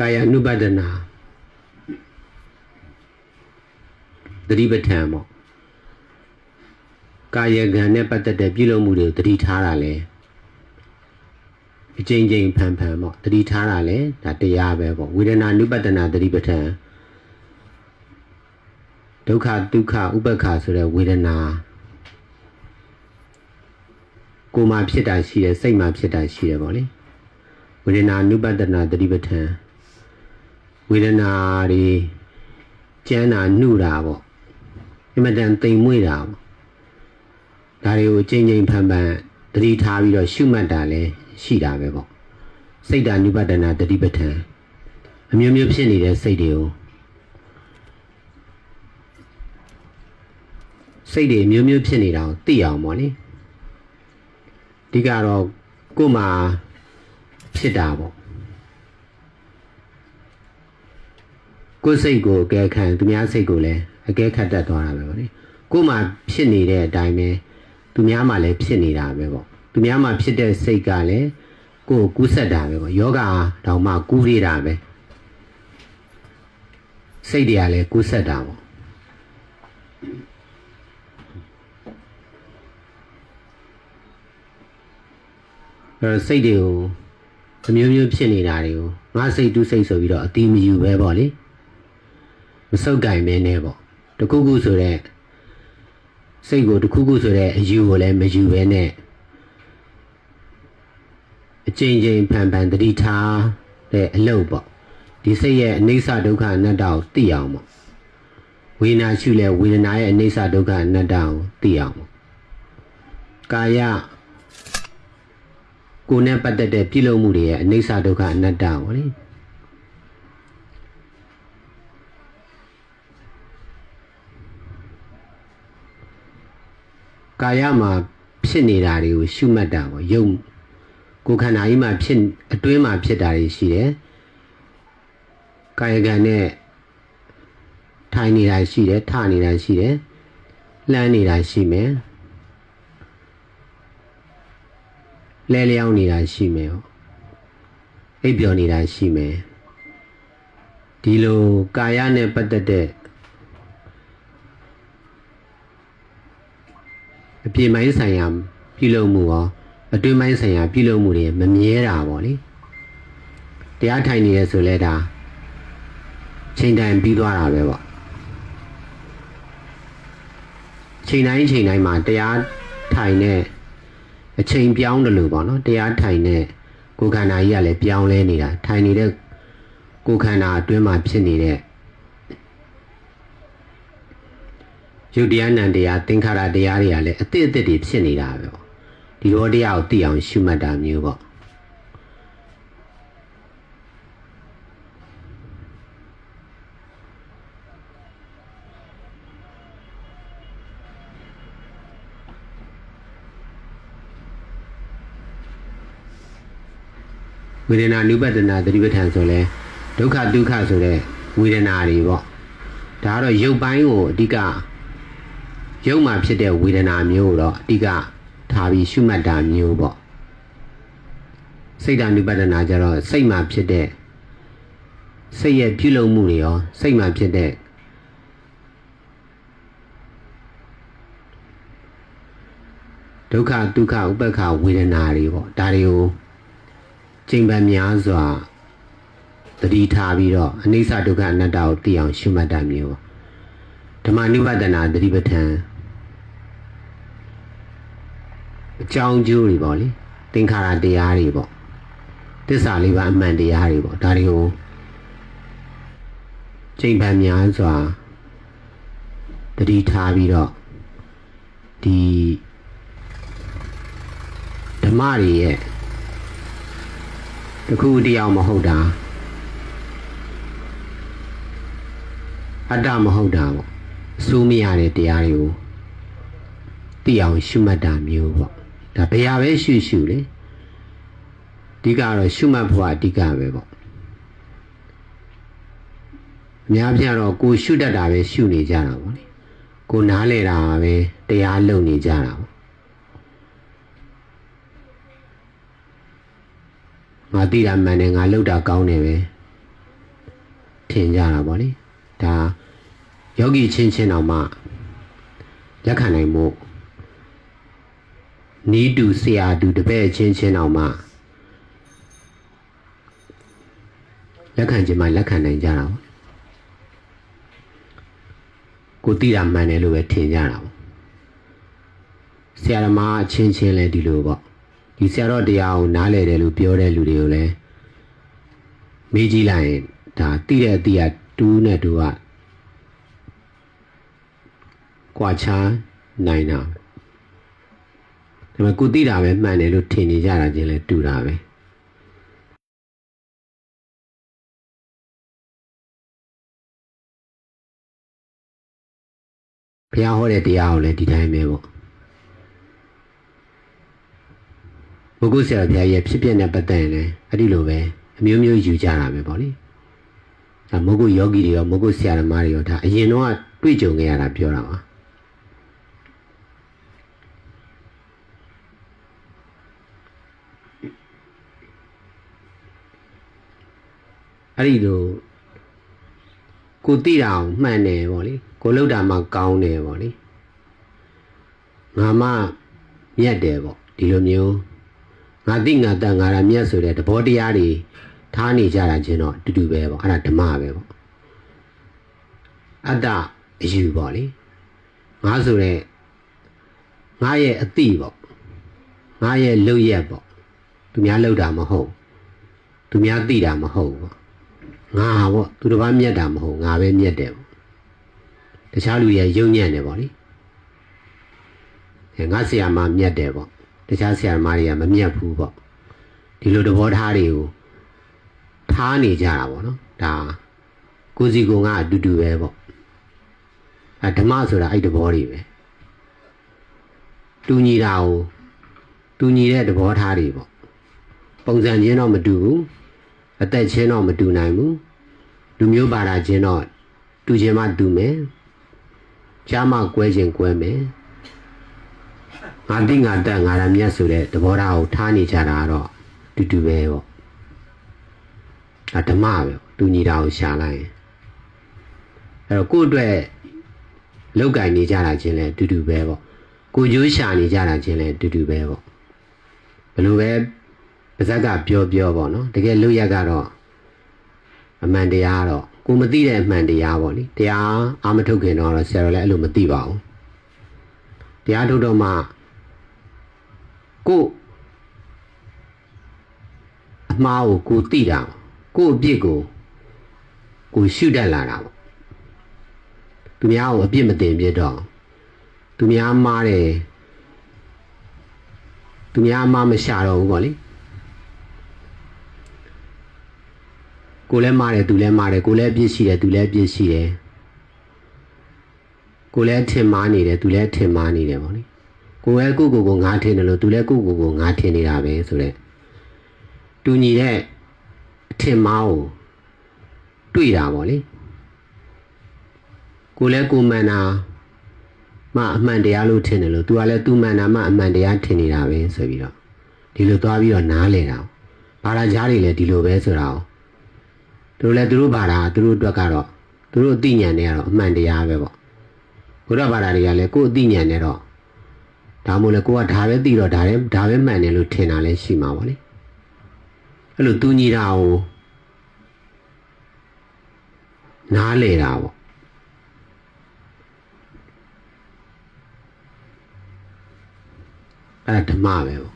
ကာယ ानु ပဒနာသတိပဋ္ဌာန်ပေါ့ကာယကံနဲ့ပတ်သက်တဲ့ပြုလုပ်မှုတွေကိုသတိထားတာလေအကျဉ်းချင်းဖန်ဖန်ပေါ့သတိထားတာလေဒါတရားပဲပေါ့ဝေဒနာ ानु ပဒနာသတိပဋ္ဌာန်ဒုက္ခဒုက္ခဥပ္ပခါဆိုတဲ့ဝေဒနာကိုယ်မှာဖြစ်တာရှိတယ်စိတ်မှာဖြစ်တာရှိတယ်ပေါ့လေဝေဒနာနုပတနာတတိပဋ္ဌာန် ဝေဒနာတွေကျမ်းတာနှုတာပေါ့အမတန်တိမ်မွေ့တာပေါ့ဒါတွေကိုအချိန်ချင်းဖန်ဖန်တတိထားပြီးတော့ရှုမှတ်တာလည်းရှိတာပဲပေါ့စိတ်ဓာနုပတနာတတိပဋ္ဌာန်အမျိုးမျိုးဖြစ်နေတဲ့စိတ်တွေကိုစိတ်တွေအမျိုးမျိုးဖြစ်နေတာကိုသိအောင်ပေါ့လေအဓိကတော့ကိုယ်မှာဖြစ်တာပေါ့ ကိုယ်စိတ်ကိုအကဲခံသူများစိတ်ကိုလည်းအကဲခတ်တတ်သွားတာပဲပေါ့လေကိုယ်မှာဖြစ်နေတဲ့အတိုင်းပဲသူများမှာလည်းဖြစ်နေတာပဲပေါ့သူများမှာဖြစ်တဲ့စိတ်ကလည်းကိုယ်ကိုကူးဆက်တာပဲပေါ့ယောဂတောင်မှကူးရတာပဲစိတ်တွေကလည်းကူးဆက်တာပေါ့အဲတော့စိတ်တွေကိုအမျိုးမျိုးဖြစ်နေတာတွေကိုငါစိတ်တူးစိတ်ဆိုပြီးတော့အတိမယူပဲပေါ့လေ မစုပ်ကင်မဲနဲ့ပေါ့တခုခုဆိုတဲ့စိတ်ကိုတခုခုဆိုတဲ့အယူကိုလည်းမယူပဲနဲ့အချိန်ချင်းဖန်ဖန်တတိထားတဲ့အလုပ်ပေါ့ဒီစိတ်ရဲ့အနိစ္စဒုက္ခအနတ္တကိုသိအောင်ပေါ့ဝေဒနာရှုလဲဝေဒနာရဲ့အနိစ္စဒုက္ခအနတ္တကိုသိအောင်ပေါ့ကာယကိုယ်နဲ့ပတ်သက်တဲ့ပြုလုပ်မှုတွေရဲ့အနိစ္စဒုက္ခအနတ္တပေါ့လေ ကာယမှာဖြစ်နေတာတွေကိုရှုမှတ်တာပေါ့ယုံကိုယ်ခန္ဓာကြီးမှာဖြစ်အတွင်းမှာဖြစ်တာတွေရှိတယ်ကာယကံနဲ့ထိုင်နေတာရှိတယ်ထနေတာရှိတယ်လှမ်းနေတာရှိမယ်လဲလျောင်းနေတာရှိမယ်ဟောအိပ်ပျော်နေတာရှိမယ်ဒီလိုကာယနဲ့ပတ်သက်တဲ့ အပြင်ပိုင်းဆိုင်ရာပြုလုပ်မှုရောအတွင်းပိုင်းဆိုင်ရာပြုလုပ်မှုတွေမမြဲတာပေါ့လေတရားထိုင်နေရဆိုလဲဒါချိန်တိုင်းပြီးသွားတာပဲပေါ့ချိန်တိုင်းချိန်တိုင်းမှာတရားထိုင်တဲ့အချိန်ပြောင်းတယ်လို့ပေါ့နော်တရားထိုင်တဲ့ကိုယ်ခန္ဓာကြီးကလည်းပြောင်းလဲနေတာထိုင်နေတဲ့ကိုယ်ခန္ဓာအတွင်းမှာဖြစ်နေတဲ့ ယုတ်တရားနံတရားသင်္ခါရတရားတွေကလည်းအတိအသစ်တွေဖြစ်နေတာပဲပေါ့ဒီရောတရားကိုသိအောင်ရှုမှတ်တာမျိုးပေါ့ဝေဒနာနုပဒနာသတိပဋ္ဌာန်ဆိုလဲဒုက္ခဒုက္ခဆိုတဲ့ဝေဒနာတွေပေါ့ဒါကတော့ရုပ်ပိုင်းကိုအဓိက ရုပ်မှာဖြစ်တဲ့ဝေဒနာမျိုးကိုတော့အဓိကထားပြီးရှုမှတ်တာမျိုးပေါ့စိတ်ဓာနုပဒနာကြတော့စိတ်မှာဖြစ်တဲ့စိတ်ရဲ့ပြုလုပ်မှုတွေရောစိတ်မှာဖြစ်တဲ့ဒုက္ခဒုက္ခဥပ္ပခဝေဒနာတွေပေါ့ဒါတွေကိုချိန်ပန်များစွာသတိထားပြီးတော့အနိစ္စဒုက္ခအနတ္တကိုသိအောင်ရှုမှတ်တာမျိုးပေါ့ဓမ္မနုပဒနာသတိပဋ္ဌာန် အကြောင်းကျိုးတွေပေါ့လေသင်္ခါရတရားတွေပေါ့သစ္စာလေးပါအမှန်တရားတွေပေါ့ဒါတွေကိုချိန်ပန်များစွာသတိထားပြီးတော့ဒီဓမ္မတွေရဲ့တခုတယောက်မဟုတ်တာအတ္တမဟုတ်တာပေါ့အစိုးမရတဲ့တရားတွေကိုသိအောင်ရှုမှတ်တာမျိုးပေါ့ ဒါဘယ်ဟာပဲရှုရှုလေအဓိကတော့ရှုမှတ်ဖို့အဓိကပဲပေါ့အများပြတော့ကိုရှုတတ်တာပဲရှုနေကြတာပေါ့လေကိုနားလေတာပဲတရားလုံနေကြတာပေါ့ငါသိတာမှန်တယ်ငါလှုပ်တာကောင်းတယ်ပဲထင်ကြတာပေါ့လေဒါယောဂီချင်းချင်းတော်မှလက်ခံနိုင်မှု နီးတူဆရာတူတပည့်ချင်းချင်းတော်မှလက်ခံခြင်းမှလက်ခံနိုင်ကြတာပေါ့ကိုတိတာမှန်တယ်လို့ပဲထင်ကြတာပေါ့ဆရာသမားအချင်းချင်းလည်းဒီလိုပေါ့ဒီဆရာတော်တရားကိုနားလည်တယ်လို့ပြောတဲ့လူတွေကိုလည်းမေးကြည့်လိုက်ရင်ဒါတိတဲ့အတိအတူးနဲ့တူကကွာခြားနိုင်တာ ဒါပေမဲ့ကိုတိတာပဲမှန်တယ်လို့ထင်နေကြတာချင်းလဲတူတာပဲဘုရားဟောတဲ့တရားကိုလည်းဒီတိုင်းပဲပေါ့ဘုဂုဆရာဘုရားရဲ့ဖြစ်ပျက်နဲ့ပတ်သက်ရင်လည်းအဲ့ဒီလိုပဲအမျိုးမျိုးယူကြတာပဲပေါ့လေဒါမုဂုယောဂီတွေရောမုဂုဆရာသမားတွေရောဒါအရင်တော့တွေ့ကြုံခဲ့ရတာပြောတာပါ အဲ့ဒီလိုကိုတိတာအောင်မှန်တယ်ပေါ့လေကိုလောက်တာမှကောင်းတယ်ပေါ့လေငါမှမြတ်တယ်ပေါ့ဒီလိုမျိုးငါတိငါတန်ငါရမြတ်ဆိုတဲ့သဘောတရားတွေထားနေကြတာချင်းတော့အတူတူပဲပေါ့အဲ့ဒါဓမ္မပဲပေါ့အတ္တအယူပေါ့လေငါဆိုတဲ့ငါရဲ့အတိပေါ့ငါရဲ့လုတ်ရက်ပေါ့သူများလုတ်တာမဟုတ်သူများသိတာမဟုတ်ပေါ့ ငါပေါ့သူတစ်ပါးမြတ်တာမဟုတ်ငါပဲမြတ်တယ်ပေါ့တခြားလူရဲ့ယုံညံ့တယ်ပေါ့လေအဲငါဆရာမမြတ်တယ်ပေါ့တခြားဆရာမတွေကမမြတ်ဘူးပေါ့ဒီလိုသဘောထားတွေကိုထားနေကြတာပေါ့နော်ဒါကိုစီကုံကအတူတူပဲပေါ့အဲဓမ္မဆိုတာအဲ့သဘောတွေပဲတူညီတာကိုတူညီတဲ့သဘောထားတွေပေါ့ပုံစံချင်းတော့မတူဘူး အသက်ချင်းတော့မတူနိုင်ဘူးလူမျိုးဘာသာချင်းတော့တူချင်းမှတူမယ်ကြားမှကွဲချင်းကွဲမယ်ငါတိငါတက်ငါရမြတ်ဆိုတဲ့သဘောထားကိုထားနေကြတာကတော့တူတူပဲပေါ့ဒါဓမ္မပဲတူညီတာကိုရှာလိုက်ရင်အဲ့တော့ကိုယ့်အတွက်လောက်ကင်နေကြတာချင်းလဲတူတူပဲပေါ့ကိုကျိုးရှာနေကြတာချင်းလဲတူတူပဲပေါ့ဘယ်လိုပဲ ပါဇက်ကပြောပြောပေါ့နော်တကယ်လို့ရက်ကတော့အမှန်တရားတော့ကိုမသိတဲ့အမှန်တရားပေါ့လေတရားအာမထုတ်ခင်တော့ဆရာတော်လည်းအဲ့လိုမသိပါဘူးတရားထုတ်တော့မှကိုအမှားကိုကိုသိတာကိုအပြစ်ကိုကိုရှုတတ်လာတာပေါ့သူများကိုအပြစ်မတင်ပြတော့သူများမှားတယ်သူများမှားမရှာတော့ဘူးပေါ့လေ ကိုလည်းမှားတယ်သူလည်းမှားတယ်ကိုလည်းအပြစ်ရှိတယ်သူလည်းအပြစ်ရှိတယ်ကိုလည်းထင်မှားနေတယ်သူလည်းထင်မှားနေတယ်ပေါ့လေကိုယ်လည်းကိုယ့်ကိုယ်ကိုငါထင်တယ်လို့သူလည်းကိုယ့်ကိုယ်ကိုငါထင်နေတာပဲဆိုတော့တူညီတဲ့အထင်မှားကိုတွေ့တာပေါ့လေကိုလည်းကိုမှန်တာမှအမှန်တရားလို့ထင်တယ်လို့သူကလည်းသူမှန်တာမှအမှန်တရားထင်နေတာပဲဆိုပြီးတော့ဒီလိုသွားပြီးတော့နားလဲတာဘာသာကြားတွေလည်းဒီလိုပဲဆိုတာကိုသူ တို့လည်းသူတို့ဘာသာသူတို့အတွက်ကတော့သူတို့အသိဉာဏ်တွေကတော့အမှန်တရားပဲပေါ့ဘုရားဘာသာတွေကလည်းကိုယ်အသိဉာဏ်နဲ့တော့ဒါမို့လဲကိုကဒါပဲသိတော့ဒါပဲဒါပဲမှန်တယ်လို့ထင်တာလည်းရှိမှာပါလေအဲ့လိုသူညီတာကိုနားလေတာပေါ့အဲ့ဒါဓမ္မပဲပေါ့